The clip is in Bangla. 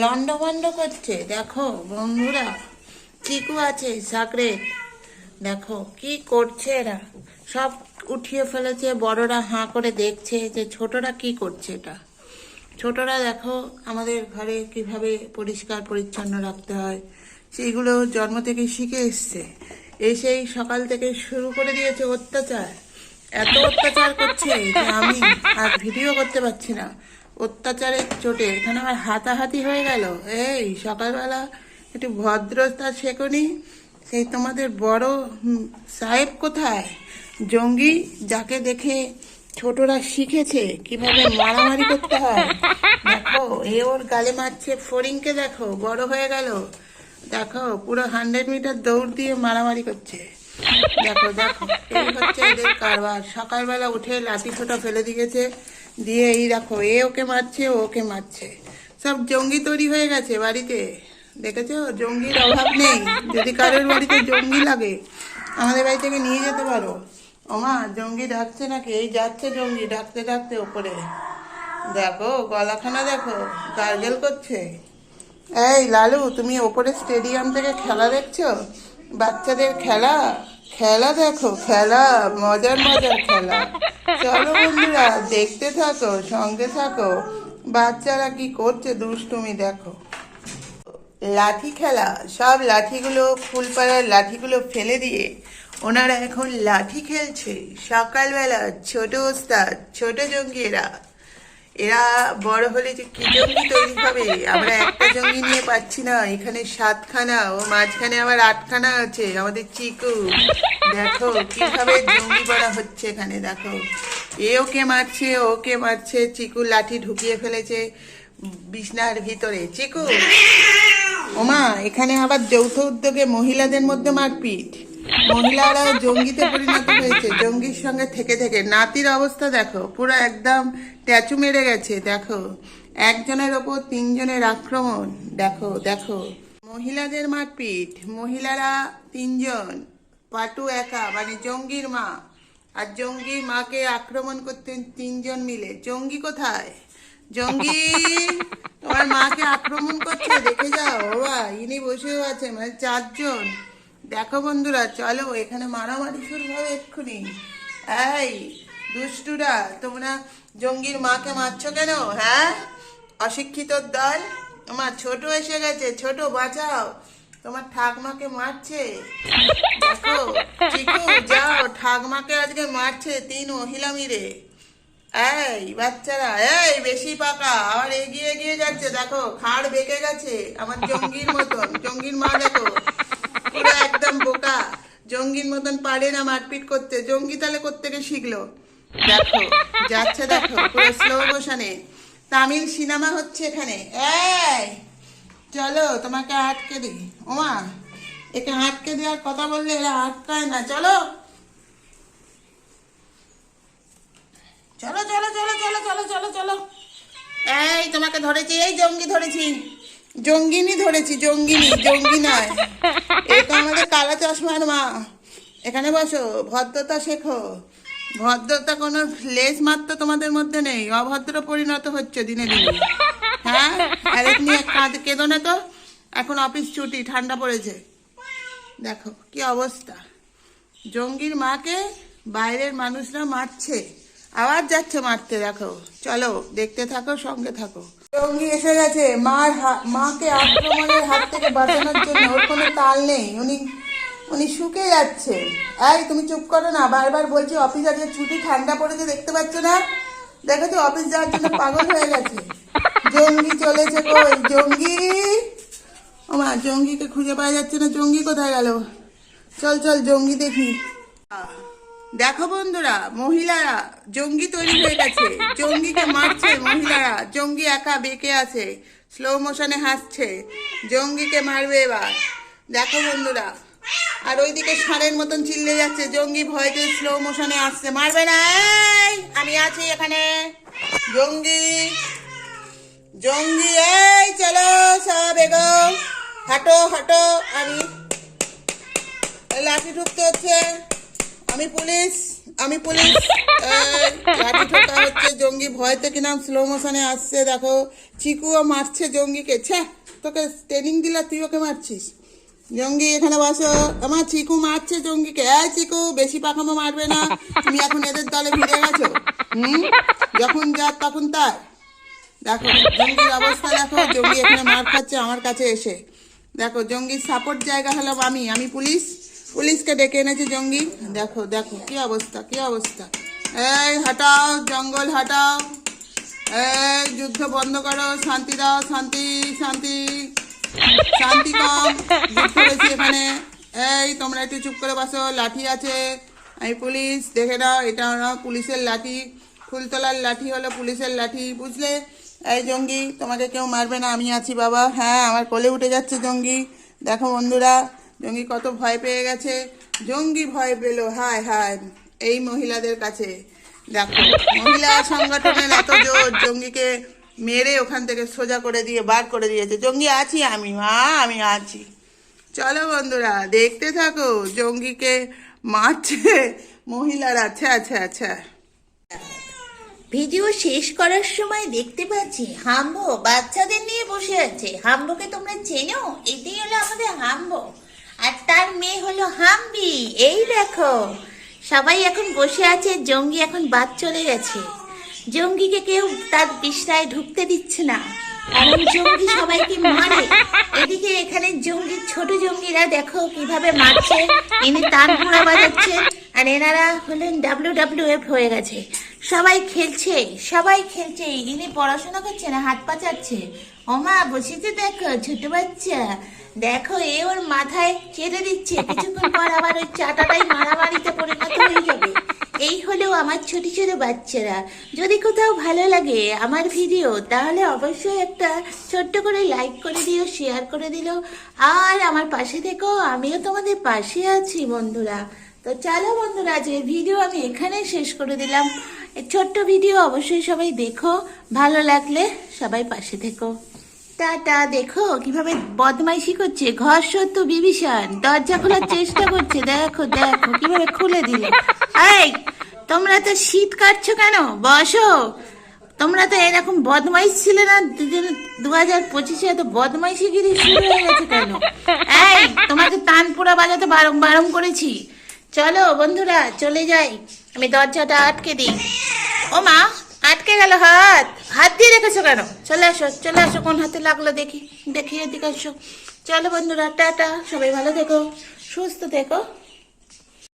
লন্ডভন্ড করছে। দেখো, বন্ধুরা, চিকু আছে সাকরে দেখো, কি করছে এরা? সব উঠিয়ে ফেলেছে, বড়রা হাঁ করে দেখছে যে ছোটরা কি করছে এটা। ছোটরা দেখো, আমাদের ঘরে কীভাবে পরিষ্কার, পরিচ্ছন্ন রাখতে হয়। সেইগুলো জন্ম থেকে শিখে এসছে। এসেই সকাল থেকে শুরু করে দিয়েছে অত্যাচার। এত অত্যাচার করছে যে আমি আর ভিডিও করতে পারছি না। অত্যাচারের চোটে। এখানে আমার হাতাহাতি হয়ে গেল। এই, সকালবেলা একটু ভদ্রতা শেখনি। সেই তোমাদের বড় সাহেব কোথায়? জঙ্গি যাকে দেখে ছোটরা শিখেছে কীভাবে মারামারি করতে হয়। দেখো, এ ওর গালে মারছে ফড়িংকে দেখো, বড় হয়ে গেল। দেখো, পুরো হান্ড্রেড মিটার দৌড় দিয়ে মারামারি করছে। দেখো দেখো, এই হচ্ছে এদের কারবার। সকালবেলা উঠে লাঠি ছোটা ফেলে দিয়েছে। দিয়ে এই দেখো, এ ওকে মারছে, ও ওকে মারছে। সব জঙ্গি তৈরি হয়ে গেছে বাড়িতে। দেখেছ? জঙ্গির অভাব নেই। যদি কারোর বাড়িতে জঙ্গি লাগে, আমাদের বাড়ি থেকে নিয়ে যেতে পারো। ওমা জঙ্গি ডাকছে নাকি? এই যাচ্ছে জঙ্গি, ডাকতে ডাকতে ওপরে। দেখো, গলাখানা দেখো, গার্গেল করছে। এই লালু, তুমি ওপরে স্টেডিয়াম থেকে খেলা দেখছ? বাচ্চাদের খেলা? খেলা দেখো, খেলা, মজার মজার খেলা। চলো বন্ধুরা, দেখতে থাকো, সঙ্গে থাকো। বাচ্চারা কি করছে দুষ্টুমি দেখো। লাঠি খেলা, সব লাঠিগুলো, ফুলপাড়ার লাঠিগুলো ফেলে দিয়ে ওনারা এখন লাঠি খেলছে। সকালবেলা ছোট ওস্তাদ, ছোট জঙ্গিরা এরা বড় হলে যে কি জঙ্গি তৈরি হবে? আমরা একটা জঙ্গি নিয়ে পাচ্ছি না। এখানে সাতখানা, ও মাঝখানে আবার আটখানা আছে, আমাদের চিকু। দেখো কীভাবে জঙ্গি পড়া হচ্ছে এখানে, দেখো। এ ওকে মারছে ওকে মারছে, চিকু লাঠি ঢুকিয়ে ফেলেছে বিছনার ভিতরে। চিকু! ওমা, এখানে আবার যৌথ উদ্যোগে মহিলাদের মধ্যে মারপিট। মহিলারা জঙ্গিতে পরিণত হয়েছে, জঙ্গির সঙ্গে থেকে থেকে। নাতির অবস্থা দেখো, পুরো একদম ট্যাচু মেরে গেছে, দেখো। একজনের ওপর তিনজনের আক্রমণ, দেখো দেখো। মহিলাদের মারপিট, মহিলারা তিনজন, পাটু একা মানে জঙ্গির মা। আর জঙ্গির মাকে আক্রমণ করতেন তিনজন মিলে। জঙ্গি কোথায়? জঙ্গি, তোমার মাকে আক্রমণ করছে, দেখে যাও বাবা ইনি বসেও আছে মানে চারজন। দেখো বন্ধুরা, চলো এখানে মারামারি শুরু হবে এক্ষুনি। এই, দুষ্টুরা, তোমরা জঙ্গির মাকে মারছো কেন? হ্যাঁ? অশিক্ষিত দল? তোমার ছোট এসে গেছে, ছোট বাঁচাও। তোমার ঠাকমাকে মারছে। দেখো, চিকু, যাও, ঠাকমাকে আজকে মারছে তিন মহিলা মিলে। এই, বাচ্চারা, এই, বেশি পাকা, আবার এগিয়ে এগিয়ে যাচ্ছে, দেখো, খাড় বেঁকে গেছে আমার জঙ্গির মতন। জঙ্গির মা, দেখো একদম বোকা। জঙ্গির মতন পারে না মারপিট করতে। জঙ্গি তাহলে কোত্থেকে শিখলো? দেখো। যাচ্ছে দেখো পুরো স্লো মোশনে তামিল সিনেমা হচ্ছে এখানে। এই চলো তোমাকে আটকে দিই। ওমা একে আটকে দেওয়ার কথা বললে এরা আটকায় না। চলো। চলো চলো চলো চলো চলো চলো চলো। এই তোমাকে ধরেছি এই জঙ্গি ধরেছি। জঙ্গিনী ধরেছি, জঙ্গিনী, জঙ্গি নয়। এ তো আমাদের কালা চশমার মা। এখানে বসো, ভদ্রতা শেখো। ভদ্রতা কোনো লেস মাত্র তোমাদের মধ্যে নেই, অভদ্র পরিণত হচ্ছে দিনে দিনে। হ্যাঁ? আর নিয়ে কাঁদ কেঁদো না তো? এখন অফিস ছুটি, ঠান্ডা পড়েছে। দেখো, কি অবস্থা। জঙ্গির মাকে বাইরের মানুষরা মারছে। আবার যাচ্ছে মারতে, দেখো। চলো, দেখতে থাকো, সঙ্গে থাকো। জঙ্গি এসে গেছে। মার মাকে আক্রমণের হাত থেকে বাঁচানোর জন্য। ওর কোনো তাল নেই। উনি উনি শুকে যাচ্ছে। এই, তুমি চুপ করো না। বারবার বলছি, অফিস আজকে ছুটি, ঠান্ডা পড়েছে, দেখতে পাচ্ছ না? দেখো তো, অফিস যাওয়ার জন্য পাগল হয়ে গেছে। জঙ্গি চলেছে কই? জঙ্গি? ও মা, জঙ্গিকে খুঁজে পাওয়া যাচ্ছে না। জঙ্গি কোথায় গেল? চল চল, জঙ্গি দেখি। দেখো বন্ধুরা, মহিলারা, জঙ্গি তৈরি হয়ে গেছে। জঙ্গিকে মারছে মহিলারা, জঙ্গি একা বেঁকে আছে স্লো মোশনে হাসছে, জঙ্গিকে মারবে এবার। দেখো বন্ধুরা, আর ওইদিকে ষাঁড়ের মতন চিল্লে যাচ্ছে, জঙ্গি ভয়তে স্লো মোশনে আসছে মারবে না আমি আছি এখানে। জঙ্গি জঙ্গি, এই, চলো সব এগো। হাঁটো হাঁটো, আমি। লাঠি ঢুকতে হচ্ছে। আমি পুলিশ আমি পুলিশ। হচ্ছে জঙ্গি ভয়তে কিনা স্লো মোশনে আসছে, দেখো। চিকুও মারছে জঙ্গিকে ছ্যা তোকে ট্রেনিং দিলা, তুই ওকে মারছিস। জঙ্গি, এখানে বসো। আমার চিকু মারছে জঙ্গিকে। এই চিকু, বেশি পাখামো মারবে না। তুমি এখন এদের দলে ভিড়ে গেছো। হুম? যখন যা তখন তাই দেখো, জঙ্গির অবস্থা দেখো, জঙ্গি এখানে মার খাচ্ছে, আমার কাছে এসে। দেখো, জঙ্গির সাপোর্ট জায়গা হলো আমি আমি পুলিশ। পুলিশকে ডেকে এনেছে জঙ্গি। দেখো দেখো, কি অবস্থা কি অবস্থা। এই, হাঁটাও, জঙ্গল হাঁটাও। এই, যুদ্ধ বন্ধ করো, শান্তি দাও, শান্তি শান্তি। শান্তি কম যুদ্ধ এখানে। এই, তোমরা একটু চুপ করে বসো, লাঠি আছে। আমি পুলিশ, দেখে নাও, এটা পুলিশের লাঠি। ফুলতলার লাঠি হলো পুলিশের লাঠি, বুঝলে? এই, জঙ্গি, তোমাকে কেউ মারবে না, আমি আছি, বাবা। হ্যাঁ আমার কোলে উঠে যাচ্ছে জঙ্গি। দেখো, বন্ধুরা জঙ্গি কত ভয় পেয়ে গেছে। জঙ্গি ভয় পেল, হায় হায়, এই মহিলাদের কাছে। দেখো, মহিলা সংগঠনের এত জোর, জঙ্গিকে মেরে ওখান থেকে সোজা করে দিয়ে বার করে দিয়েছে। জঙ্গি, আছি আমি, মা, আমি আছি। চলো বন্ধুরা, দেখতে থাকো, জঙ্গিকে মারছে মহিলারা আচ্ছা আচ্ছা আচ্ছা ভিডিও শেষ করার সময় দেখতে পাচ্ছি হাম্বো বাচ্চাদের নিয়ে বসে আছে। হাম্বোকে তোমরা চেনো? এটাই হলো আমাদের হাম্বো। আর তার মেয়ে হলো হাম্বি। এই দেখো। সবাই এখন বসে আছে, জঙ্গি এখন বাদ চলে গেছে। জঙ্গিকে কেউ তার বিছনায় ঢুকতে দিচ্ছে না। কারণ জঙ্গি সবাইকে মারে। এদিকে এখানে জঙ্গির ছোট জঙ্গিরা দেখো কীভাবে মারছে। ইনি তার পুরা বাজাচ্ছে। আর এনারা হলেন ডাব্লিউ ডাব্লিউ এফ হয়ে গেছে। সবাই খেলছে সবাই খেলছে, ইনি পড়াশোনা করছে না, হাত পা চাচ্ছে ও মা বসেছে দেখো, ছোট বাচ্চা। দেখো, এ ওর মাথায় চেড়ে দিচ্ছে। কিছুক্ষণ পর আবার ওই চাটাটাই মারামারিতে পরিণত হয়ে যাবে। এই হলো আমার ছোট ছোট বাচ্চারা। যদি কোথাও ভালো লাগে আমার ভিডিও, তাহলে অবশ্যই একটা ছোট্ট করে লাইক করে দিও শেয়ার করে দিও আর আমার পাশে থেকো, আমিও তোমাদের পাশে আছি, বন্ধুরা। তো চলো বন্ধুরা, যে ভিডিও আমি এখানে শেষ করে দিলাম। ছোট্ট ভিডিও অবশ্যই সবাই দেখো, ভালো লাগলে সবাই পাশে থেকো। টাটা, দেখো কীভাবে বদমাইশি করছে, ঘর সত্য বিভীষণ, দরজা খোলার চেষ্টা করছে, দেখো দেখো কীভাবে খুলে দিলে। এই, তোমরা তো শীত কাটছো কেন? বসো। তোমরা তো এরকম বদমাইশ ছিলে না দু হাজার পঁচিশে এত বদমাইশিগিরি শুরু হয়ে গেছে কেন? এই তোমাকে তানপুরা বাজাতে বারণ বারণ করেছি। চলো বন্ধুরা, চলে যাই। আমি দরজাটা আটকে দিই। ও মা, আটকে গেল হাত। হাত দিয়ে রেখেছো কেন? চলে আসো চলে আসো, কোন হাতে লাগল দেখি দেখি এদিকে আসো। চলো বন্ধুরা, টাটা, সবাই ভালো থেকো, সুস্থ থেকো।